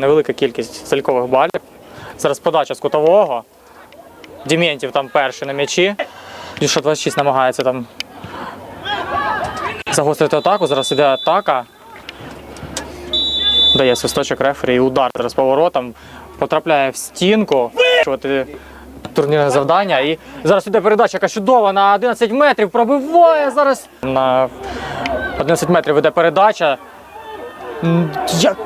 Невелика кількість залькових балів. Зараз подача з кутового. Дімєнтів там перший на м'ячі. Дюша 26 намагається там загострити атаку. Зараз іде атака. Дає свисточок рефері і удар зараз поворотом. Потрапляє в стінку. Турнірне завдання. І зараз іде передача, яка чудова на 11 метрів. Пробиває зараз. На 11 метрів іде передача. Я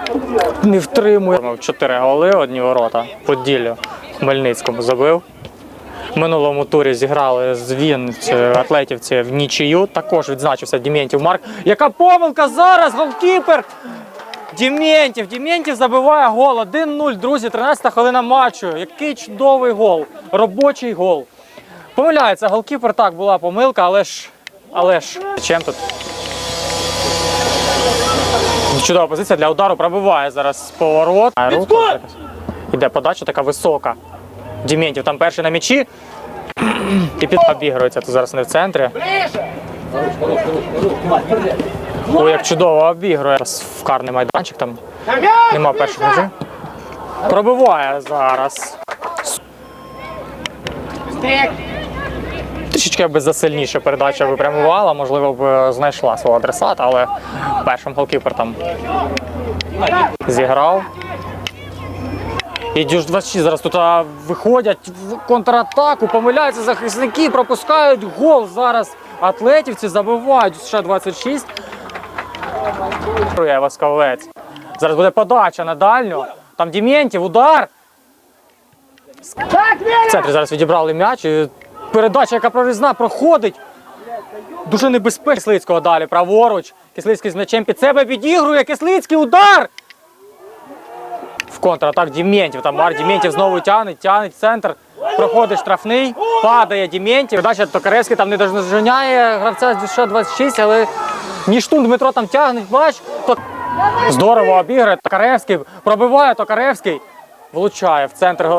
не втримую. Чотири голи, одні ворота. Поділлю Хмельницькому забив. В минулому турі зіграли з Вінницею атлетівці в нічию. Також відзначився Дімєнтів Марк. Яка помилка зараз? Голкіпер! Дімєнтів, Дімєнтів забиває гол. 1-0, друзі, 13-та хвилина матчу. Який чудовий гол. Робочий гол. Помиляється, голкіпер так була помилка, але ж. Але ж. Чим тут? Чудова позиція для удару пробиває зараз поворот. Іде подача така висока. Дімєнтів там перший на м'ячі. І під обігрується тут зараз не в центрі. Ой, як чудово обігрує. Зараз в карний майданчик там нема перших ножів. Пробиває зараз. Трішечки би засильніше передача випрямувала, можливо б е, знайшла свого адресата, але першим голкіпер там зіграв. І Дюж 26 зараз тут виходять в контратаку, помиляються захисники, пропускають гол зараз. Атлетівці забивають США 26. Є Васковець. Зараз буде подача на дальню. Там Дімєнтів, удар. В центрі зараз відібрали м'яч. І передача, яка прорізна, проходить. Дуже небезпечно. Кислицького далі, праворуч. Кислицький з м'ячем під себе відігрує. Кислицький удар. В контратак Дімєнтів. Там Мар Дімєнтів знову тягне, тягне центр. Проходить штрафний, падає Дімєнтів. Передача Токаревський там не доженяє гравця з США 26, але Ніштун Дмитро там тягне. То... Здорово обіграє. Токаревський пробиває Токаревський. Влучає в центр.